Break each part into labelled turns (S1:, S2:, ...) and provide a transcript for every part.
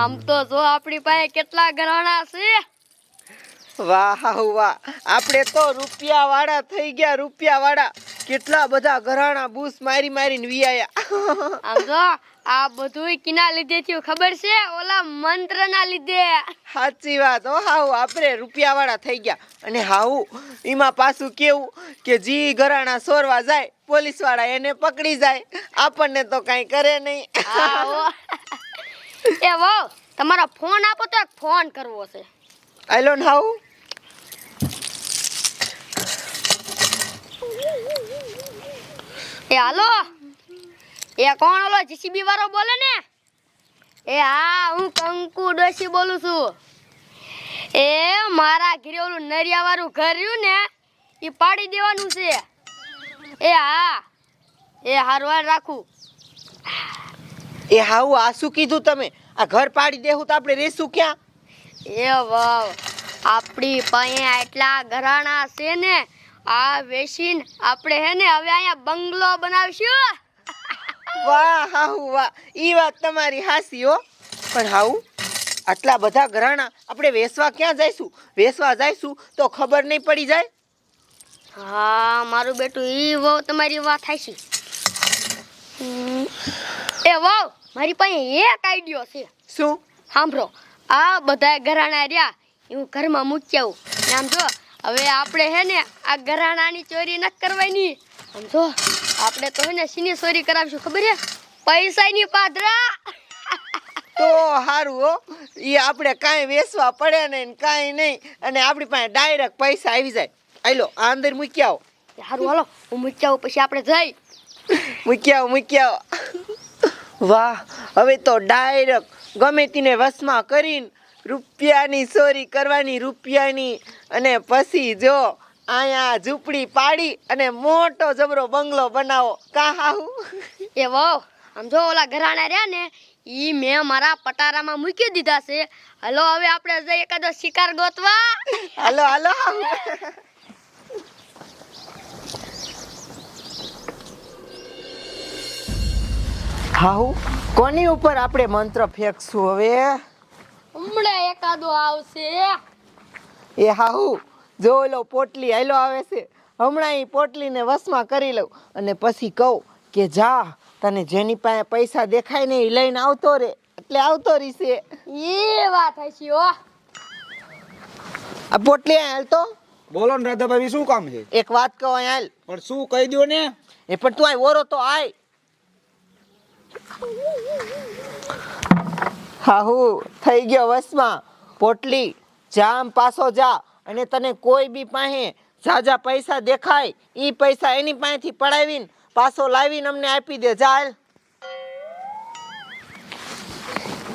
S1: આમ તો જો આપણી પાસે કેટલા ઘરાણા છે.
S2: વાહ વાહ આપણે તો રૂપિયા વાળા થઈ ગયા રૂપિયા વાળા કેટલા બધા ઘરાણા બૂસ મારી મારીને વિયાયા.
S1: આમ જો આ બધુંય કિના લીધે થયું ખબર છે? ઓલા મંત્રના લીધે.
S2: સાચી વાત. ઓ હાઉ આપણે રૂપિયા વાળા થઈ ગયા. અને હાઉ એમાં પાછું કેવું કે જી ઘરાણા સોરવા જાય પોલીસવાળા એને પકડી જાય. આપણને તો કાંઈ કરે નહીં.
S1: એ વો તમારો ફોન આપો તો એક ફોન કરવો છે.
S2: આઈ લોન હાઉ
S1: એ હાલો. એ કોણ ઓલો જીસીબી વાળો બોલે ને? એ હા હું કંકુ ડોશી બોલું છું. એ મારા ઘરે ઓલું નરિયા વાળું ઘર રહ્યું ને એ પાડી દેવાનું છે. એ હા એ હારવાર રાખું.
S2: એ હાઉ આ શું કીધું તમે? આ ઘર પાડી દેવું તો આપણે રહેશું ક્યાં?
S1: એ વાવ આપણી પાસે આટલા ઘરાણા છે ને આ વેચીન આપણે હે ને હવે અહીંયા બંગલો બનાવશું.
S2: વાહ હાઉ વાહ. ઈ વાત તમારી હાસી હો. પણ હાઉ આટલા બધા ઘરાણા આપણે વેસવા ક્યાં જઈશું? વેસવા જઈશું તો ખબર નહીં પડી જાય.
S1: હા મારું બેટું ઈ વહુ તમારી વાત થાય છે હમ, એ વાવ મારી પાસે એક આઈડિયો છે.
S2: શું?
S1: સાંભળો આ બધા ઘરાણા રહ્યા હું ઘરમાં મૂકી આવું. આમ જો હવે આપણે હે ને આ ઘરાણાની ચોરી ન કરવાની. આમ જો આપણે તો હે ને શીની ચોરી કરાવશું ખબર છે? પૈસાની પાદરા.
S2: તો સારું હો. એ આપણે કાંઈ વેચવા પડે નહીં કાંઈ નહીં. અને આપણી પાસે ડાયરેક્ટ પૈસા આવી જાય. આયલો આ અંદર મૂકી આવો.
S1: સારું હાલો હું મૂકી આવું પછી આપણે જઈ.
S2: મૂકી આવો મૂકી આવો. વાહ હવે તો ડાયરેક્ટ ગમે તેને વસમાં કરીને રૂપિયાની ચોરી કરવાની રૂપિયાની અને પછી જો અહીંયા ઝૂંપડી પાડી અને મોટો જબરો બંગલો બનાવો. કાહાહુ
S1: એ વાહ આમ જો ઓલા ઘરાણા રહ્યા ને ઈ મેં મારા પટારામાં મૂકી દીધા છે. હલો હવે આપણે જઈએ એકાદો શિકાર ગોતવા.
S2: હલો હાલો. હાહુ હાહુ કોની ઉપર આપણે મંત્ર ફેંકશું હવે?
S1: હમણાં એકાદો આવશે.
S2: એ હાહુ જો ઓલો પોટલી હાલો આવે છે. હમણાં એ પોટલીને વશમાં કરી લઉં અને પછી કહું કે જા તને જેની પાસે પૈસા દેખાય ને એ લઈને આવતો રે. એટલે આવતો રહીશે
S1: એ વાત હશે ઓ
S2: આ પોટલી અહીં હાલ તો
S3: બોલો ને રાધાભાઈ શું કામ છે?
S2: એક વાત કહો અહીં હાલ.
S3: પણ શું કહી દો ને?
S2: એ પણ તું આ ઓરો તો આય. હાહુ, થઈ ગયો વસમાં. પોટલી, જામ પાછો જા. અને તને કોઈ બી પાસે જાજા પૈસા દેખાય, ઈ પૈસા એની પાસેથી પડાવીને પાછો લાવીને અમને આપી દે. ચાલ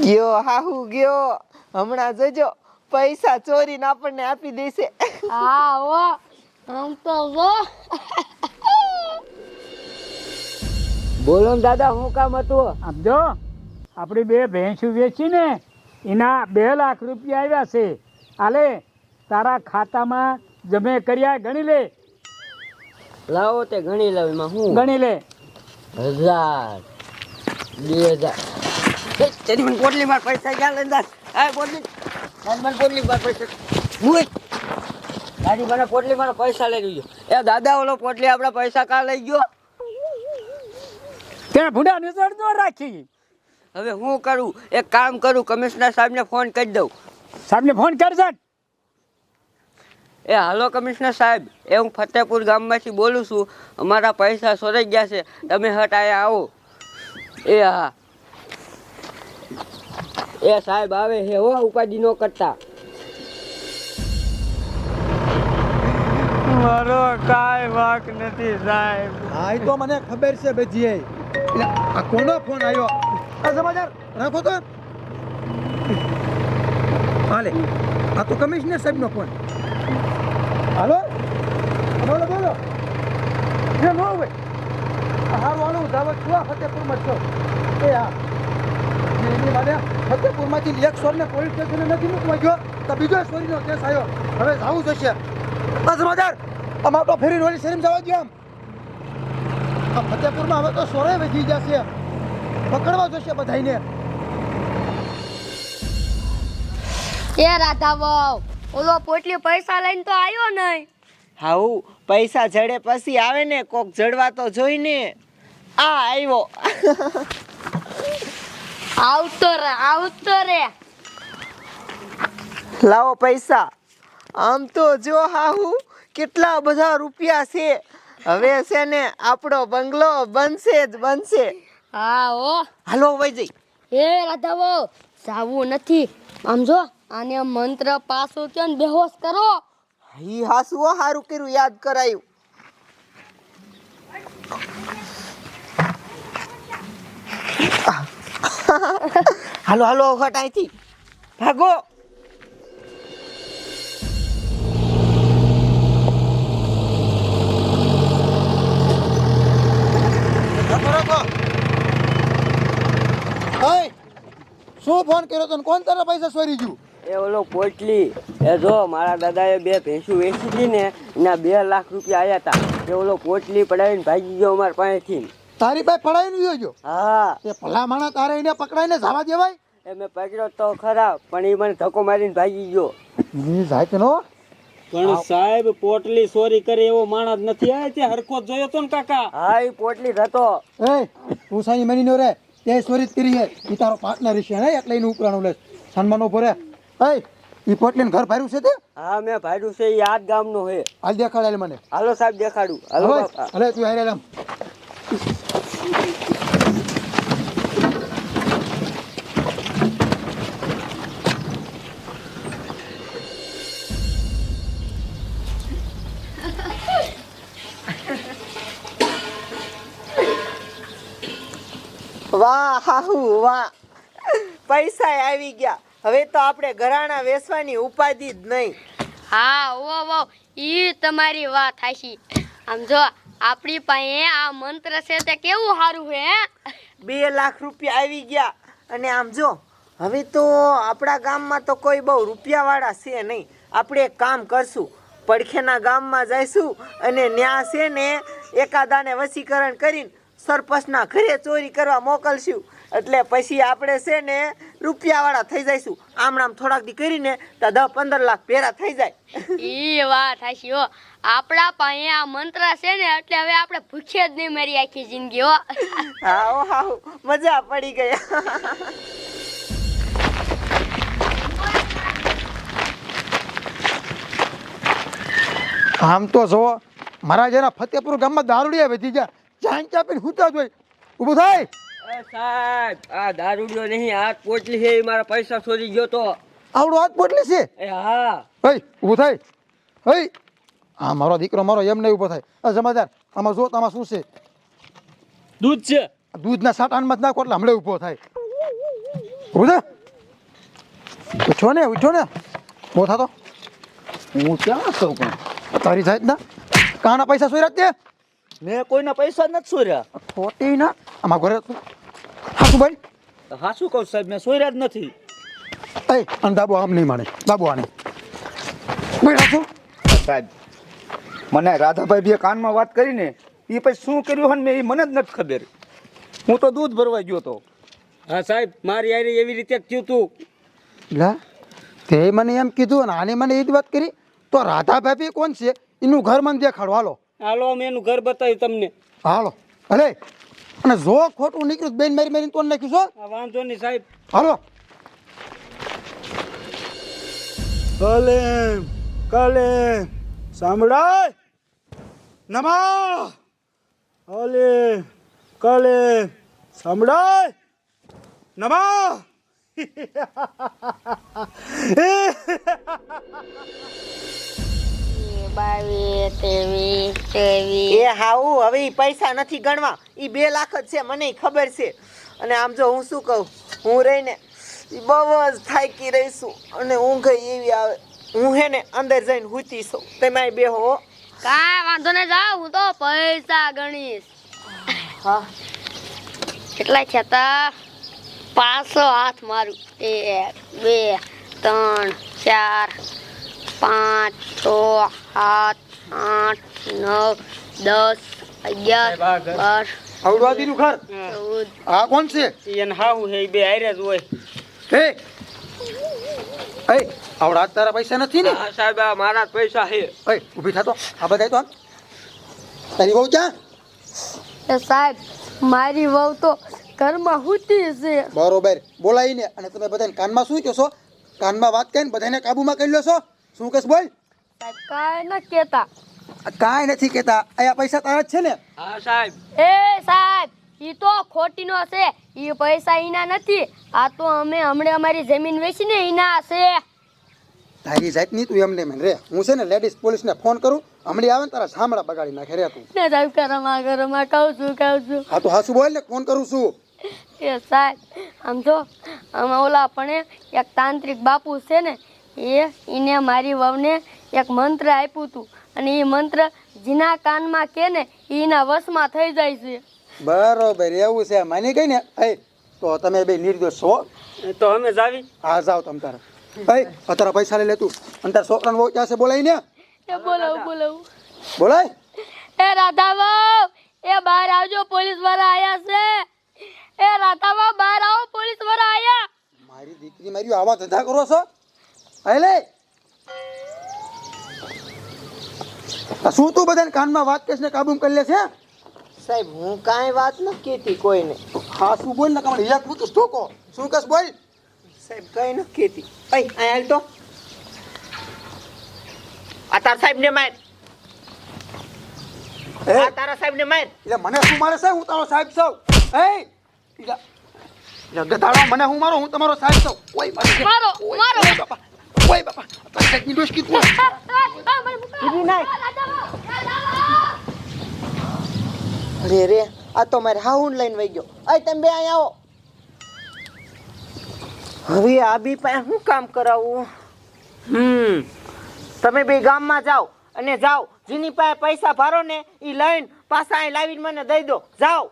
S2: ગયો, હાહુ, ગયો. હમણાં જોજો. પૈસા ચોરીને આપણને આપી દેશે.
S1: હા આમ તો
S4: બોલો ને દાદા શું કામ હતું?
S5: આમ જો આપણી બે ભેંસું વેચીને એના બે લાખ રૂપિયા આવ્યા છે. આલે તારા ખાતામાં જમે કર્યા ગણી લે.
S4: લાવો તે ગણી લાવ એમાં હું?
S5: ગણી લે.
S4: હજાર બે હજાર. તેની મને પોટલી માં પૈસા ક્યાં લઈને દાસ આ પોટલી તારી મને પોટલી માં પૈસા. હું તારી મને પોટલી માં પૈસા લઈ ગયો. એ દાદા ઓલો પોટલી આપણા પૈસા કાં લઈ ગયો?
S5: ત્યાં ભૂંડા નજર તો રાખી.
S4: હવે હું કરું? એક કામ કરું કમિશનર સાહેબને ફોન કરી દઉં.
S5: સાહેબને ફોન કરજે.
S4: એ હાલો કમિશનર સાહેબ એ હું ફતેપુર ગામમાંથી બોલું છું. અમારા પૈસા સોરાઈ ગયા છે. તમે હટ આયા આવો. એ હા. એ સાહેબ આવે હે હો ઉપાધિ ન કરતા.
S2: મારો કાંઈ વાક નથી સાહેબ.
S3: હા તો મને ખબર છે એટલે આ કોનો ફોન આવ્યો આ સમાચાર રાખો તો હાલે, આ તો કમિશનર સાહેબનો ફોન. હાલો? બોલો બોલો. જે નો હોય. હારું, હાલો, હું ધાવત છું ફતેપુરમાં છું. એ હા. એની માને ફતેપુરમાંથી એક સોરને પોલીસ સ્ટેશને નથી મૂકવા ગયો, તો બીજો સોરીનો કેસ આવ્યો હવે જવું જશે આ સમાચાર અમારો ફેરી રોલી શરીમ જવા ગયો આમ. આ ફતેપુરમાં હવે તો સોરે વધી જશે. પકડવા જોશે બધાને
S1: એ રાધા વહુ ઓલો પોટલી પૈસા લઈને તો આવ્યો નહીં.
S2: હાઉ પૈસા જડે પછી આવે ને કોક જડવા તો જોઈને આ આવ્યો
S1: આવતો રે આવતો રે.
S2: લાવો પૈસા. આમ તો જો હાહુ કેટલા બધા રૂપિયા છે. હવે છે ને આપણો બંગલો બનશે જ બનશે.
S1: હા ઓ
S2: હાલો વઈ જઈ.
S1: હે રાધા વહુ જાવું નથી. આમ જો આને મંત્ર પાછો કયો ને બેહોશ કરો.
S2: હો હારું કર્યું યાદ કરાયું. હાલો હાલો અહીંથી ભાગો.
S3: ફોન કર્યો તો કોણ તારા પૈસા સોરી ગયું?
S4: એ ઓલો પોટલી એ જો મારા દાદાએ બે ભેંસું વેચી હતી ને એના બે લાખ રૂપિયા આવ્યા હતા એ ઓલો પોટલી પડાવીને ભાગી ગયો અમારા પાસેથી.
S3: તારી પાસે પડાવીને ગયો? જો
S4: હા.
S3: એ ભલા માણા તારે એને પકડાઈને જવા દેવાય?
S4: એ મેં પકડ્યો તો ખરા પણ એ મને ધક્કો મારીને ભાગી ગયો.
S3: ની? જાતનો
S5: પણ સાહેબ પોટલી ચોરી કરે એવો માણસ નથી. આ તે હરખો જોયો તો ને કાકા.
S4: હા એ પોટલી હતો.
S3: એ તું સાઈ મની નો રે. તે ચોરી કરી છે એ તારો પાર્ટનર છે ને એટલે એનું ઉપરાણું લે. સન્માન ઊભો રે એ ઈ પોટલીને ઘર ભર્યું છે તે?
S4: હા મેં ભાડ્યું છે જ ગામનો હે
S3: હાલ દેખાડાય મને.
S4: હાલો સાહેબ દેખાડું. હાલો
S3: હાલે તું હારે
S2: વાહ હાહુ વાહ. પૈસા આવી ગયા. હવે તો આપણે ઘરાણા વેચવાની ઉપાધિ જ નહીં.
S1: હા ઓ વો ઈ તમારી વાત હાશી આમ જો આપણી પાસે આ મંત્ર છે તે કેવું સારું હે?
S2: બે લાખ રૂપિયા આવી ગયા. અને આમ જો હવે તો આપણા ગામમાં તો કોઈ બહુ રૂપિયાવાળા છે નહીં. આપણે એક કામ કરશું. પડખેના ગામમાં જઈશું અને ન્યા છે ને એકાદાને વસીકરણ કરીને સરપંચના ઘરે ચોરી કરવા મોકલશું. એટલે પછી આપણે છે ને રૂપિયાવાળા થઈ જઈશું. આમ આમ થોડાક દી કરીને તો દસ પંદર લાખ ભેરા થઈ જાય.
S1: એ વાત હાશી હો. આપણા પાસે આ મંત્ર છે ને એટલે હવે આપણે ભૂખ્યા જ નહીં મારી આખી જિંદગી હો.
S2: હા ઓ હાઉ. મજા પડી ગઈ.
S3: આમ તો જો મારા જરા ફતેપુર ગામમાં દારૂડિયા વધી ગયા. ચાંચ આપીને સૂતા જ હોય. ઊભું થાય.
S4: એ સાહેબ આ દારૂડિયો નહીં હાથ પોટલી છે એ મારા પૈસા ચોરી ગયો તો.
S3: આવડો હાથ પોટલી છે?
S4: એ હા.
S3: હઈ ઊભું થાય. હઈ. હા મારો દીકરો મારો એમ નહીં ઊભો થાય. આ જમાદાર આમાં જો આમાં શું છે?
S5: દૂધ છે.
S3: આ દૂધના સાટાનમાં જ નાખો એટલે હમણાં ઊભો થાય. ઊભું થાય ઉઠો ને ઉઠો ને. ઊભો થતો
S6: હું ક્યાં છું પણ?
S3: તારી જાત ના કાના પૈસા સોઈ રાખજે
S6: મેં કોઈના પૈસા નથી સોર્યા.
S3: ખોટી ના આમાં ઘરે તું. હાસુ ભાઈ?
S6: હા શું કહું સાહેબ મેં સોર્યા જ નથી.
S3: એ અને દાબો આમ નહીં માને. દાબો આને. ભાઈ હાસુ
S6: સાહેબ મને રાધાભાઈ બે કાનમાં વાત કરીને એ પછી શું કર્યું હોય મેં એ મને જ નથી ખબર. હું તો દૂધ ભરવા ગયો તો.
S5: હા સાહેબ મારી યારી એવી રીતે થયું તું.
S3: લા તે મને એમ કીધું અને આને મને એ જ વાત કરી. તો રાધાભાઈ કોણ છે? એનું ઘર મને દેખાડો હાલો
S5: હાલો અમે એનું ઘર બતાવ્યું તમને.
S3: હાલો. ભલે અને જો ખોટું નીકળ્યું બેન મારી મારીને તો નાખ્યું છો
S5: આ વાંધો નહીં સાહેબ.
S3: હાલો.
S7: કલે કલે સાંભળાય? નમા. અલે કલે સાંભળાય? નમા.
S1: બાવીસ ત્રેવીસ ચોવીસ
S2: એ હાઉ હવે એ પૈસા નથી ગણવા. એ બે લાખ જ છે મને ખબર છે. અને આમ જો હું શું કહું? હું રહીને બહુ જ થાકી રહીશું અને ઊંઘ એવી આવે. હું હે ને અંદર જઈને હૂતી છું. તમે બે હો.
S1: કાંઈ વાંધો નહીં જાવ હું તો પૈસા ગણીશ.
S2: હા.
S1: કેટલા છે તા? પાછો હાથ મારું. એક બે ત્રણ ચાર પાંચ છ સાત આઠ નવ દસ અગિયાર બાર
S3: આવડું આદિનું ઘર આ કોણ છે?
S5: એને હાવું હે બે હારે જ હોય.
S3: હે? એ આવડા તારા પૈસા નથી ને?
S4: સાહેબ આ મારા પૈસા હે.
S3: એ ઊભી થતો આ બધાય તો આમ. તારી વહુ ક્યાં?
S1: એ સાહેબ મારી વહુ તો ઘરમાં હુતી છે.
S3: બરોબર બોલાવીને અને તમે બધાને કાનમાં શું કહો છો કાનમાં વાત કરીને બધાને કાબુમાં કરી લો છો શું કહેશ બોલ?
S1: સાહેબ કાંઈ ન કહેતા.
S3: આ કાંઈ નથી કહેતા. અહીંયા પૈસા તારા જ છે ને?
S4: હા સાહેબ.
S1: એ સાહેબ ઈ તો ખોટીનો છે. ઈ પૈસા ઈના નથી. આ તો અમે હમણે અમારી જમીન વેચીને ઈના છે.
S3: તારી જાતની તું એમને મેં. રે હું છે ને લેડીઝ પોલીસને ફોન કરું હમણાં આવે ને તારા સાંભળા બગાડી નાખે રે તું.
S1: ને સાહેબ ઘરમાં ઘરમાં કહું છું કહું છું.
S3: હા તો હાસુ બોલ ને ફોન કરું છું.
S1: એ સાહેબ આમ જો આમાં ઓલા પણ એક તાંત્રિક બાપુ છે ને એ એને મારી વહુને એક મંત્ર આપ્યું હતું અને એ મંત્ર જીના કાનમાં કે ને એના વશમાં થઈ જાય છે.
S3: બરોબર એવું છે માની ગઈ ને એ તો તમે બે નિર્દોષ છો
S4: તો અમે જાવી
S3: હા જાઓ તમ તારે. એ અત્યારે પૈસા લઈ લે તું. અને તારા છોકરાને બહુ ક્યાં છે બોલાય ને
S1: એ બોલાવું બોલાવું
S3: બોલાય.
S1: એ રાધા વહુ એ બહાર આવજો પોલીસવાળા આયા છે. એ રાધા વહુ બહાર આવો પોલીસવાળા આયા.
S3: મારી દીકરી મારી આવા ધંધા કરો છો? હે લે શું તું બધાને કાનમાં વાત કેસ ને કાબુ કરી લે છે?
S2: સાહેબ હું કાંઈ વાત ન કહેતી કોઈને.
S3: હા શું બોલ ને કમળ એક મૂકીશ ઠોકો શું કસ બોલ?
S2: સાહેબ કઈ ન કહેતી. અય અહીં હાલ તો. આ તારા સાહેબ ને માર.
S3: એ
S2: આ તારા સાહેબ ને માર.
S3: એટલે મને શું મારે છે? હું તારો સાહેબ છું. એ ગધાડો મને હું મારો? હું તમારો સાહેબ છું. કોઈ મારો
S1: મારો,
S3: ઓય બાપા ઓય બાપા તારી જાતની ડોશ કીધું
S2: અરે રે આ તો મારે હાઉન લઈને વહી ગયો અય તમે બે અહીં આવો હવે આ બી પાસે શું કામ કરાવું? હમ તમે બે ગામમાં જાઓ અને જાઓ. જેની પાસે પૈસા ભારો ને એ લઈને પાછા અહીં લાવીને મને દઈ દો. જાઓ.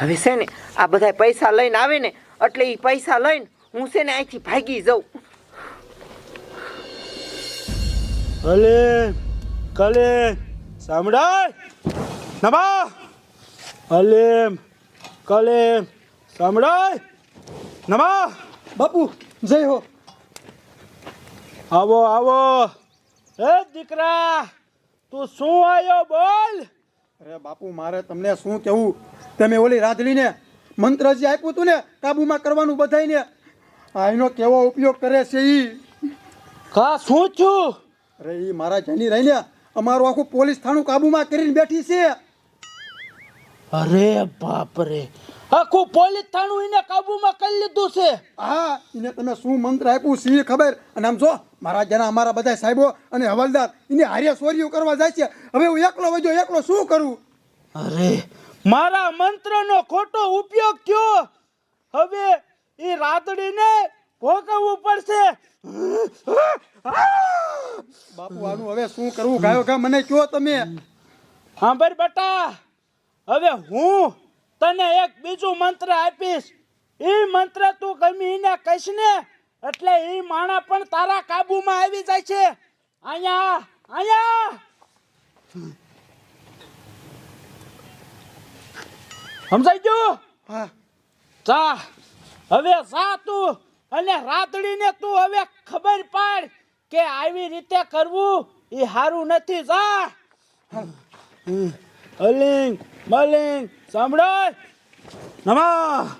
S2: હવે છે ને આ બધા પૈસા લઈને આવે ને એટલે એ પૈસા લઈને હું છે ને અહીંથી ભાગી જાઉં.
S7: અલે કલે સાંભળાય? નમા અલે કલે સાંભળાય? નમા
S3: બાપુ જય હો.
S7: આવો આવો. એ દીકરા તું શું આવ્યો બોલ?
S3: અરે બાપુ મારે તમને શું કહેવું? તમે ઓલી રાધલીને મંત્ર જે આપ્યું હતું ને કાબુમાં કરવાનું બધાયને આ એનો કેવો ઉપયોગ કરે છે ઈ?
S7: કા શું છું
S3: અરે ઈ મારા જની રહીને અમારું આખું પોલીસ થાણું કાબુમાં કરીને બેઠી છે.
S7: અરે બાપ રે આખું પોલીસ થાણું એને કાબુમાં કરી લીધું છે.
S3: હા એને તમે શું મંત્ર આપ્યું છે ખબર? અને આમ જો મારા જના અમારા બધા સાહેબો અને હવાલદાર એને હારે ચોરીઓ કરવા જાય છે. હવે હું એકલો વજો એકલો શું કરું?
S7: અરે મારા મંત્રનો ખોટો ઉપયોગ થયો. હવે એ રાતડીને ભોગવવું પડશે.
S3: બાપુ આનું હવે શું કરવું? ગાયો ગા મને કયો તમે?
S7: સાંભળ બેટા હવે હું તને એક બીજું મંત્ર આપીશ. એ મંત્ર તું ગમીને એને કહીશ ને એટલે એ માણા પણ તારા કાબુમાં આવી જાય છે. અહીંયા અહીંયા. સમજાઈ ગયું?
S3: હા.
S7: જા. હવે જા તું, અને રાતડીને તું હવે ખબર પાડ કે આવી રીતે કરવું એ સારું નથી, જા. અલિંગ, મલિંગ, સાંભળો. નમા.